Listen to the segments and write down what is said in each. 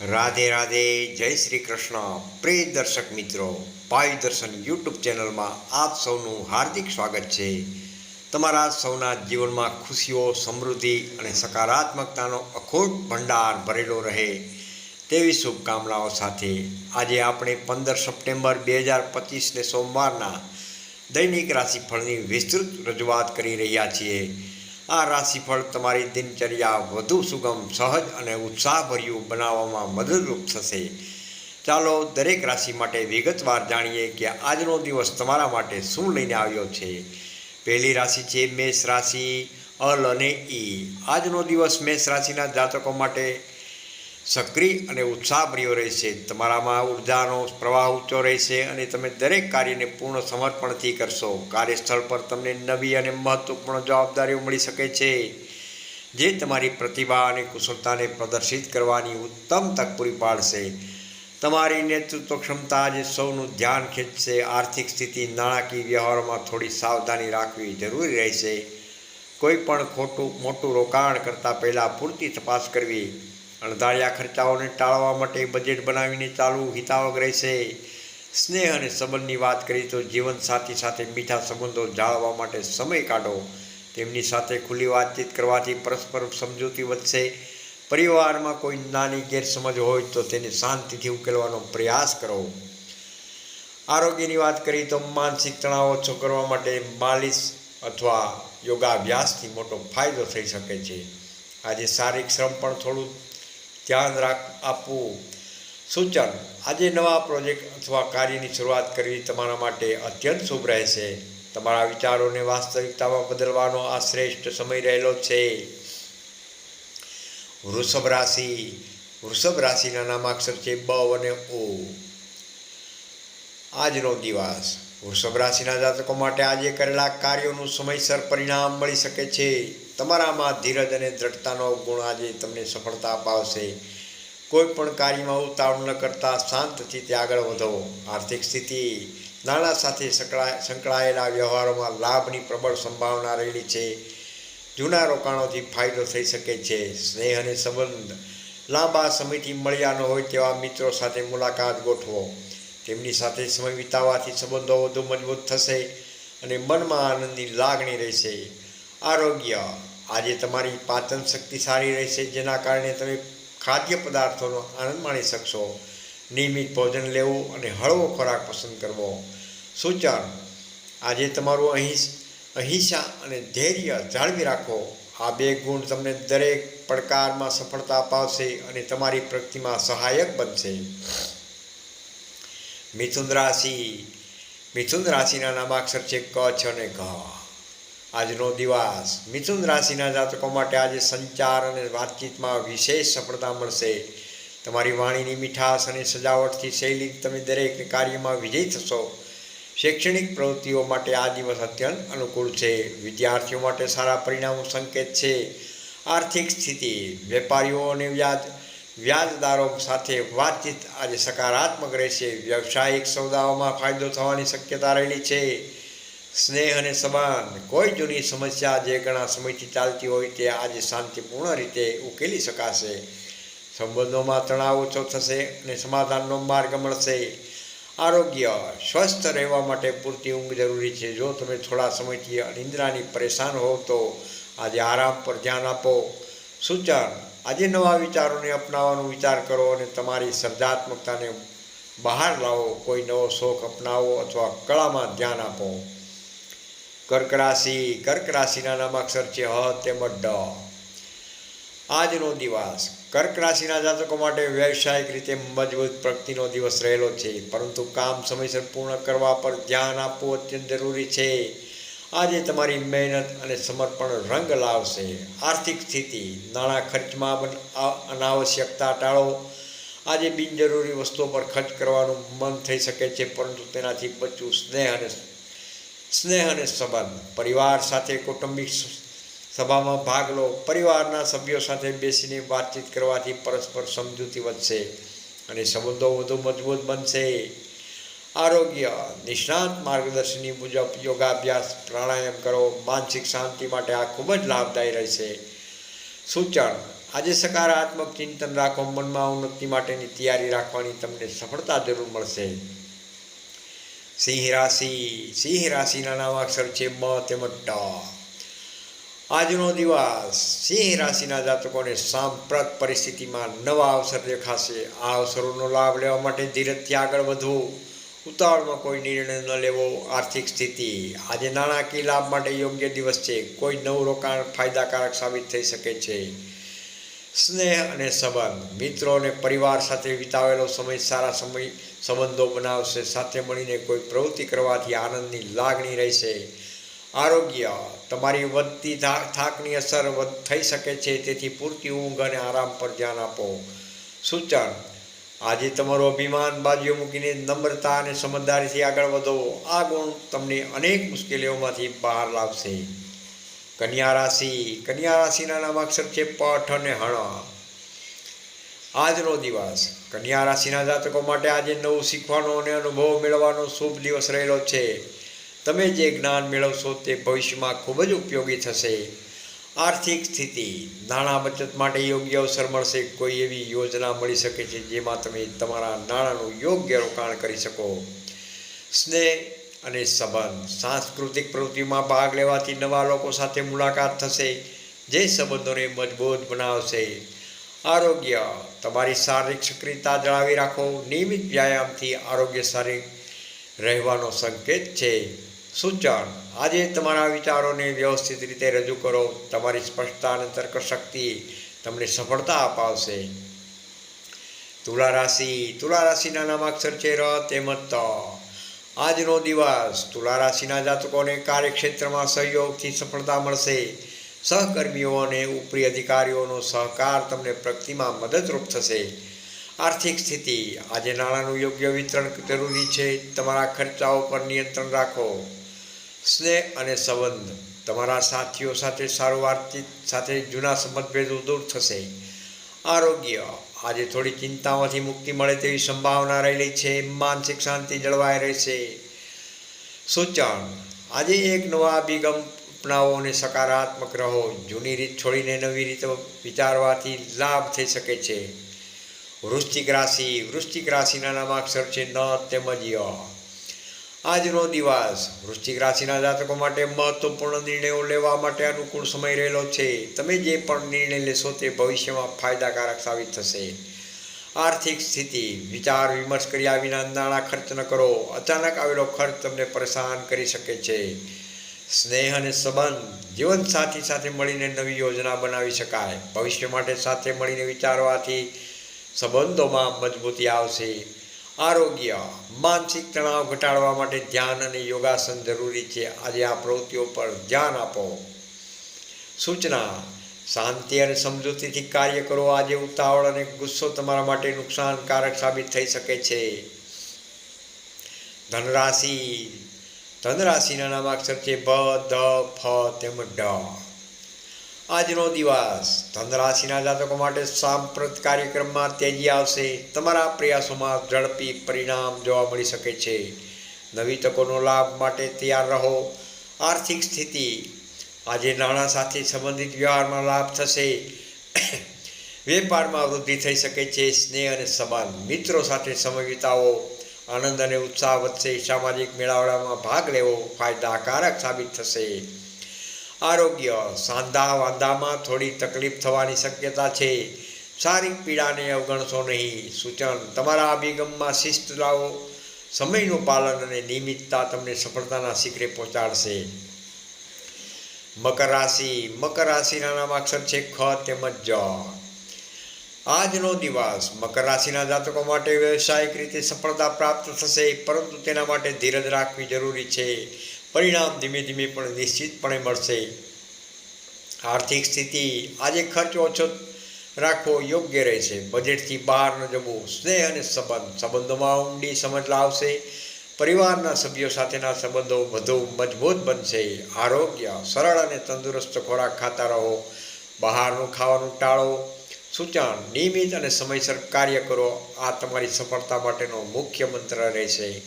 રાધે રાધે, જય શ્રી કૃષ્ણ. પ્રિય દર્શક મિત્રો પાયુ દર્શન યુટ્યુબ ચેનલમાં આપ સૌનું હાર્દિક સ્વાગત છે. તમારા સૌના જીવનમાં ખુશીઓ, સમૃદ્ધિ અને સકારાત્મકતાનો અખોટ ભંડાર ભરેલો રહે તેવી શુભકામનાઓ સાથે આજે આપણે પંદર સપ્ટેમ્બર બે હજાર પચીસને સોમવારના દૈનિક રાશિફળની વિસ્તૃત રજૂઆત કરી રહ્યા છીએ. આ રાશિફળ તમારી દિનચર્યા વધુ સુગમ, સહજ અને ઉત્સાહભર્યું બનાવવામાં મદદરૂપ થશે. ચાલો દરેક રાશિ માટે વિગતવાર જાણીએ કે આજનો દિવસ તમારા માટે શું લઈને આવ્યો છે. પહેલી રાશિ છે મેષ રાશિ, અલ અને ઈ. આજનો દિવસ મેષ રાશિના જાતકો માટે સક્રિય અને ઉત્સાહભર્યો રહેશે. તમારામાં ઉર્જાનો પ્રવાહ ઊંચો રહેશે અને તમે દરેક કાર્યને પૂર્ણ સમર્પણથી કરશો. કાર્યસ્થળ પર તમને નવી અને મહત્વપૂર્ણ જવાબદારીઓ મળી શકે છે, જે તમારી પ્રતિભા અને કુશળતાને પ્રદર્શિત કરવાની ઉત્તમ તક પૂરી પાડશે. તમારી નેતૃત્વ ક્ષમતા આજે સૌનું ધ્યાન ખેંચશે. આર્થિક સ્થિતિ નાણાકીય વ્યવહારોમાં થોડી સાવધાની રાખવી જરૂરી રહેશે. કોઈ પણ ખોટું, મોટું રોકાણ કરતાં પહેલાં પૂરતી તપાસ કરવી. અણધાર્યા ખર્ચાઓને ટાળવા માટે બજેટ બનાવીને ચાલવું હિતાવક રહેશે. સ્નેહ અને સંબંધની વાત કરીએ તો જીવનસાથી સાથે મીઠા સંબંધો જાળવવા માટે સમય કાઢો. તેમની સાથે ખુલ્લી વાતચીત કરવાથી પરસ્પર સમજૂતી વધશે. પરિવારમાં કોઈ નાની ગેરસમજ હોય તો તેને શાંતિથી ઉકેલવાનો પ્રયાસ કરો. આરોગ્યની વાત કરીએ તો માનસિક તણાવ ઓછો કરવા માટે માલિશ અથવા યોગાભ્યાસથી મોટો ફાયદો થઈ શકે છે. આજે શારીરિક શ્રમ પણ થોડું ધ્યાન રાખ આપવું. સૂચન આજે નવા પ્રોજેક્ટ અથવા કાર્યની શરૂઆત કરવી તમારા માટે અત્યંત શુભ રહેશે. તમારા વિચારોને વાસ્તવિકતામાં બદલવાનો આ શ્રેષ્ઠ સમય રહેલો છે. વૃષભ રાશિ, વૃષભ રાશિના નામાક્ષર છે બ અને ઓ આજનો દિવસ, વૃષભ રાશિના જાતકો માટે આજે કરેલા કાર્યોનું સમયસર પરિણામ મળી શકે છે. તમારામાં ધીરજ અને દ્રઢતાનો ગુણ આજે તમને સફળતા અપાવશે. કોઈ પણ કાર્યમાં ઉતાવળ ન કરતાં શાંતથી તે આગળ વધો. આર્થિક સ્થિતિ નાણાં સાથે સંકળાય સંકળાયેલા વ્યવહારોમાં લાભની પ્રબળ સંભાવના રહેલી છે. જૂના રોકાણોથી ફાયદો થઈ શકે છે. સ્નેહ અને સંબંધ લાંબા સમયથી મળ્યા ન હોય તેવા મિત્રો સાથે મુલાકાત ગોઠવો. તેમની સાથે સમય વિતાવવાથી સંબંધો વધુ મજબૂત થશે અને મનમાં આનંદની લાગણી રહેશે. આરોગ્ય. આજે તમારી પાચન શક્તિ સારી રહેશે, જેના કારણે તમે ખાદ્ય પદાર્થોનો આનંદ માણી શકશો. નિયમિત ભોજન લેવું અને હળવો ખોરાક પસંદ કરવો. સૂચન, આજે તમારું અહીં અહિંસા અને ધૈર્ય જાળવી રાખો. આ બે ગુણ તમને દરેક પડકારમાં સફળતા અપાવશે અને તમારી પ્રગતિમાં સહાયક બનશે. મિથુન રાશિ, મિથુન રાશિના નામાક્ષર છે કચ્છ અને ઘ. આજનો દિવસ. મિથુન રાશિના જાતકો માટે આજે સંચાર અને વાતચીતમાં વિશેષ સફળતા મળશે. તમારી વાણીની મીઠાશ અને સજાવટથી શૈલી તમે દરેક કાર્યમાં વિજય થશો. શૈક્ષણિક પ્રવૃત્તિઓ માટે આ દિવસ અત્યંત અનુકૂળ છે. વિદ્યાર્થીઓ માટે સારા પરિણામો સંકેત છે. આર્થિક સ્થિતિ, વેપારીઓ અને વ્યાજ, વ્યાજદારો સાથે વાતચીત આજે સકારાત્મક રહેશે. વ્યવસાયિક સોદાઓમાં ફાયદો થવાની શક્યતા રહેલી છે. સ્નેહ અને સમાન, કોઈ જૂની સમસ્યા જે ઘણા સમયથી ચાલતી હોય તે આજે શાંતિપૂર્ણ રીતે ઉકેલી શકાશે. સંબંધોમાં તણાવ ઓછો થશે અને સમાધાનનો માર્ગ મળશે. આરોગ્ય, સ્વસ્થ રહેવા માટે પૂરતી ઊંઘ જરૂરી છે. જો તમે થોડા સમયથી અનિંદ્રાની પરેશાન હોવ તો આજે આરામ પર ધ્યાન આપો. સૂચન, આજે નવા વિચારોને અપનાવવાનો વિચાર કરો અને તમારી સર્જાત્મકતાને બહાર લાવો. કોઈ નવો શોખ અપનાવો અથવા કળામાં ધ્યાન આપો. કર્ક રાશિ કર્ક રાશિના નામાક્ષર છે હ તેમજ ડ. આજનો દિવસ કર્ક રાશિના જાતકો માટે વ્યવસાયિક રીતે મજબૂત પ્રગતિનો દિવસ રહેલો છે, પરંતુ કામ સમયસર પૂર્ણ કરવા પર ધ્યાન આપવું અત્યંત જરૂરી છે. આજે તમારી મહેનત અને સમર્પણ રંગ લાવશે. આર્થિક સ્થિતિ, નાણાં ખર્ચમાં અનાવશ્યકતા ટાળો. આજે બિનજરૂરી વસ્તુઓ પર ખર્ચ કરવાનું મન થઈ શકે છે, પરંતુ તેનાથી બચવું સ્નેહ અને સ્નેહ અને સંબંધ. પરિવાર સાથે, કૌટુંબિક સભામાં ભાગ લો. પરિવારના સભ્યો સાથે બેસીને વાતચીત કરવાથી પરસ્પર સમજૂતી વધશે અને સંબંધો વધુ મજબૂત બનશે. આરોગ્ય, નિષ્ણાંત માર્ગદર્શનની મુજબ યોગાભ્યાસ, પ્રાણાયામ કરો. માનસિક શાંતિ માટે આ ખૂબ જ લાભદાયી રહેશે. સૂચન, આજે સકારાત્મક ચિંતન રાખો. મનમાં ઉન્નતિ માટેની તૈયારી રાખવાની તમને સફળતા જરૂર મળશે. સિંહ રાશિ સિંહ રાશિના નામ અક્ષર છે મ તેમજ ટ આજનો દિવસ સિંહ રાશિના જાતકોને સાંપ્રત પરિસ્થિતિમાં નવા અવસર દેખાશે. આ અવસરોનો લાભ લેવા માટે ધીરજથી આગળ વધવું ઉતાવળમાં કોઈ નિર્ણય ન લેવો. આર્થિક સ્થિતિ. આજે નાણાકીય લાભ માટે યોગ્ય દિવસ છે. કોઈ નવું રોકાણ ફાયદાકારક સાબિત થઈ શકે છે. સ્નેહ અને સંબંધ. મિત્રો અને પરિવાર સાથે વિતાવેલો સમય સારા સમય સંબંધો બનાવશે. સાથે મળીને કોઈ પ્રવૃત્તિ કરવાથી આનંદની લાગણી રહેશે. આરોગ્ય. તમારી વધતી થાકની અસર થઈ શકે છે. તેથી પૂરતી ઊંઘ અને આરામ પર ધ્યાન આપો. સૂચન. આજે તમારું અભિમાન બાજુ મૂકીને નમ્રતા અને સમજદારીથી આગળ વધો. આ ગુણ તમને અનેક મુશ્કેલીઓમાંથી બહાર લાવશે. કન્યા રાશિ, કન્યા રાશિના નામાક્ષર છે પઠ અને હણ. આજનો દિવસ, કન્યા રાશિના જાતકો માટે આજે નવું શીખવાનો અને અનુભવ મેળવવાનો શુભ દિવસ રહેલો છે. તમે જે જ્ઞાન મેળવશો તે ભવિષ્યમાં ખૂબ જ ઉપયોગી થશે. આર્થિક સ્થિતિ, નાણાં બચત માટે યોગ્ય અવસર મળશે. કોઈ એવી યોજના મળી શકે છે જેમાં તમે તમારા નાણાંનું યોગ્ય રોકાણ કરી શકો. સ્નેહ અને સંબંધ સાંસ્કૃતિક પ્રવૃત્તિમાં ભાગ લેવાથી નવા લોકો સાથે મુલાકાત થશે. જે સંબંધોને મજબૂત બનાવશે. આરોગ્ય. તમારી શારીરિક સક્રિયતા જાળવી રાખો. નિયમિત વ્યાયામથી આરોગ્ય શારીરિક રહેવાનો સંકેત છે. સૂચન. આજે તમારા વિચારોને વ્યવસ્થિત રીતે રજૂ કરો. તમારી સ્પષ્ટતા અને તર્કશક્તિ તમને સફળતા અપાવશે. તુલા રાશિ. તુલા રાશિના નામાક્ષર છે ર તેમજ ત. આજનો દિવસ તુલા રાશિના જાતકોને કાર્યક્ષેત્રમાં સહયોગથી સફળતા મળશે. સહકર્મીઓ અને ઉપરી અધિકારીઓનો સહકાર તમને પ્રગતિમાં મદદરૂપ થશે. આર્થિક સ્થિતિ આજે નાણાંનું યોગ્ય વિતરણ જરૂરી છે. તમારા ખર્ચાઓ પર નિયંત્રણ રાખો. સ્નેહ અને સંબંધ તમારા સાથીઓ સાથે સારું વાતચીત સાથે જૂના સંબંધભેદો દૂર થશે. આરોગ્ય આજે થોડી ચિંતામાંથી મુક્તિ મળે તેવી સંભાવના રહેલી છે, માનસિક શાંતિ જળવાઈ રહેશે. સૂચન, આજે એક નવા અભિગમ અપનાવો અને સકારાત્મક રહો. જૂની રીત છોડીને નવી રીતો વિચારવાથી લાભ થઈ શકે છે. વૃશ્ચિક રાશિ, વૃશ્ચિક રાશિના નામાક્ષર છે, ન તેમજ ય. આજનો દિવસ વૃશ્ચિક રાશિના જાતકો માટે મહત્વપૂર્ણ નિર્ણયો લેવા માટે અનુકૂળ સમય રહેલો છે. તમે જે પણ નિર્ણય લેશો તે ભવિષ્યમાં ફાયદાકારક સાબિત થશે. આર્થિક સ્થિતિ, વિચાર વિમર્શ કર્યા વિના નાણાં ખર્ચ ન કરો. અચાનક આવેલો ખર્ચ તમને પરેશાન કરી શકે છે. સ્નેહ અને સંબંધ જીવનસાથી સાથે મળીને નવી યોજના બનાવી શકાય. ભવિષ્ય માટે સાથે મળીને વિચારવાથી સંબંધોમાં મજબૂતી આવશે. આરોગ્ય, માનસિક તણાવ ઘટાડવા માટે ધ્યાન અને યોગાસન જરૂરી છે. આજે આ પ્રવૃત્તિઓ પર ધ્યાન આપો. સૂચના, શાંતિ અને સમજૂતીથી કાર્ય કરો. આજે ઉતાવળ અને ગુસ્સો તમારા માટે નુકસાનકારક સાબિત થઈ શકે છે. ધનરાશિ, ધનરાશિના નામાક્ષર છે ભ ધ ફ તેમજ ડ. આજનો દિવસ ધનરાશિના જાતકો માટે સાંપ્રત કાર્યક્રમમાં તેજી આવશે. તમારા પ્રયાસોમાં ઝડપી પરિણામ જોવા મળી શકે છે. નવી તકોનો લાભ માટે તૈયાર રહો. આર્થિક સ્થિતિ આજે નાણાં સાથે સંબંધિત વ્યવહારમાં લાભ થશે. વેપારમાં વૃદ્ધિ થઈ શકે છે. સ્નેહ અને સંબંધ મિત્રો સાથે સમય વિતાવો. આનંદ અને ઉત્સાહ વધશે. સામાજિક મેળાવડામાં ભાગ લેવો ફાયદાકારક સાબિત થશે. આરોગ્ય સાંધા વાંધામાં થોડી તકલીફ થવાની શક્યતા છે. શારીરિક પીડાને અવગણશો નહીં. સૂચન, તમારા અભિગમમાં શિસ્ત લાવો. સમયનું પાલન અને નિયમિતતા તમને સફળતાના શિખરે પહોંચાડશે. મકર રાશિ, મકર રાશિના નામાક્ષર છે ખ તેમજ જ. આજનો દિવસ મકર રાશિના જાતકો માટે વ્યવસાયિક રીતે સફળતા પ્રાપ્ત થશે, પરંતુ તેના માટે ધીરજ રાખવી જરૂરી છે. પરિણામ ધીમે ધીમે પણ નિશ્ચિતપણે મળશે. આર્થિક સ્થિતિ આજે ખર્ચ ઓછો રાખવો યોગ્ય રહેશે. બજેટથી બહાર ન જવું, સ્નેહ અને સંબંધ, સંબંધોમાં ઊંડી સમજ લાવશે. પરિવારના સભ્યો સાથેના સંબંધો વધુ મજબૂત બનશે. આરોગ્ય, સરળ અને તંદુરસ્ત ખોરાક ખાતા રહો. બહારનું ખાવાનું ટાળો. સૂચન, નિયમિત અને સમયસર કાર્ય કરો. આ તમારી સફળતા માટેનો મુખ્ય મંત્ર રહેશે.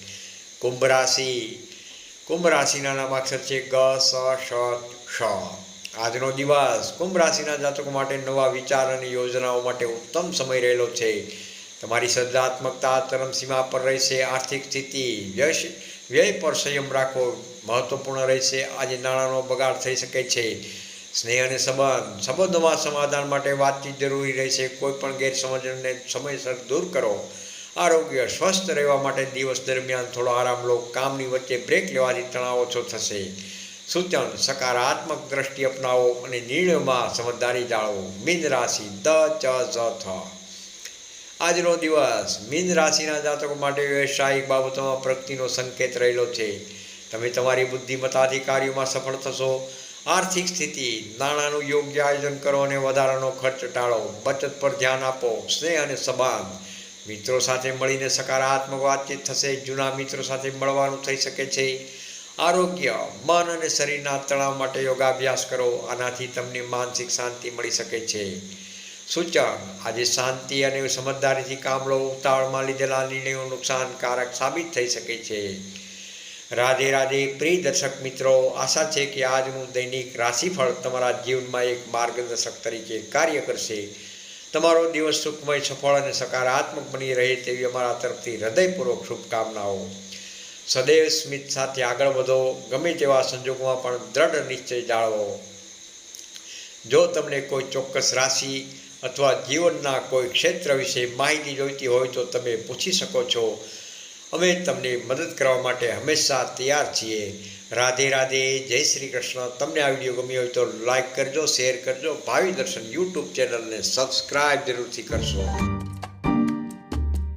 કુંભ રાશિ કુંભ રાશિના નામાક્ષર છે ગ, સ શ શ આજનો દિવસ કુંભ રાશિના જાતકો માટે નવા વિચાર અને યોજનાઓ માટે ઉત્તમ સમય રહેલો છે. તમારી સર્જનાત્મકતા ચરમસીમા પર રહેશે, આર્થિક સ્થિતિ વ્યય વ્યય પર સંયમ રાખવો મહત્વપૂર્ણ રહેશે, આજે નાણાંનો બગાડ થઈ શકે છે. સ્નેહ અને સંબંધ, સંબંધોમાં સમાધાન માટે વાતચીત જરૂરી રહેશે, કોઈ પણ ગેરસમજને સમયસર દૂર કરો. આરોગ્ય સ્વસ્થ રહેવા માટે દિવસ દરમિયાન થોડો આરામ લો, કામની વચ્ચે બ્રેક લેવાથી તણાવ ઓછો થશે. સૂચન, સકારાત્મક દ્રષ્ટિ અપનાવો અને નિર્ણયમાં સમજદારી જાળવો. મીન રાશિ દ, ચ જ થ. આજનો દિવસ મીન રાશિના જાતકો માટે વ્યવસાયિક બાબતોમાં પ્રગતિનો સંકેત રહેલો છે. તમે તમારી બુદ્ધિમત્તાથી કાર્યોમાં સફળ થશો. આર્થિક સ્થિતિ, નાણાંનું યોગ્ય આયોજન કરો અને વધારાનો ખર્ચ ટાળો. બચત પર ધ્યાન આપો. સ્નેહ અને સંબંધ. મિત્રો સાથે મળીને સકારાત્મક વાતચીત થશે. જૂના મિત્રો સાથે મળવાનું થઈ શકે છે. આરોગ્ય, મન અને શરીરના તણાવ માટે યોગાભ્યાસ કરો. આનાથી તમને માનસિક શાંતિ મળી શકે છે. સૂચન, આજે શાંતિ અને સમજદારીથી કામ લો. ઉતાવળમાં લીધેલા નિર્ણયો નુકસાનકારક સાબિત થઈ શકે છે. રાધે રાધે, પ્રિય દર્શક મિત્રો, આશા છે કે આજનું દૈનિક રાશિફળ તમારા જીવનમાં એક માર્ગદર્શક તરીકે કાર્ય કરશે. તમારો દિવસ સુખમય, સફળ અને સકારાત્મક બની રહે તેવી અમારા તરફથી હૃદયપૂર્વક શુભકામનાઓ. સદૈવ સ્મિત સાથે આગળ વધો. ગમે તેવા સંજોગોમાં પણ દ્રઢ નિશ્ચય જાળવો. જો તમને કોઈ ચોક્કસ રાશિ અથવા જીવનના કોઈ ક્ષેત્ર વિશે માહિતી જોઈતી હોય તો તમે પૂછી શકો છો. અમે તમને મદદ કરવા માટે હંમેશા તૈયાર છીએ. રાધે રાધે, જય શ્રી કૃષ્ણ. તમને આ વીડિયો ગમ્યો હોય તો લાઈક કરજો, શેર કરજો, ભાવિ દર્શન યુટ્યુબ ચેનલને સબસ્ક્રાઈબ જરૂરથી કરશો.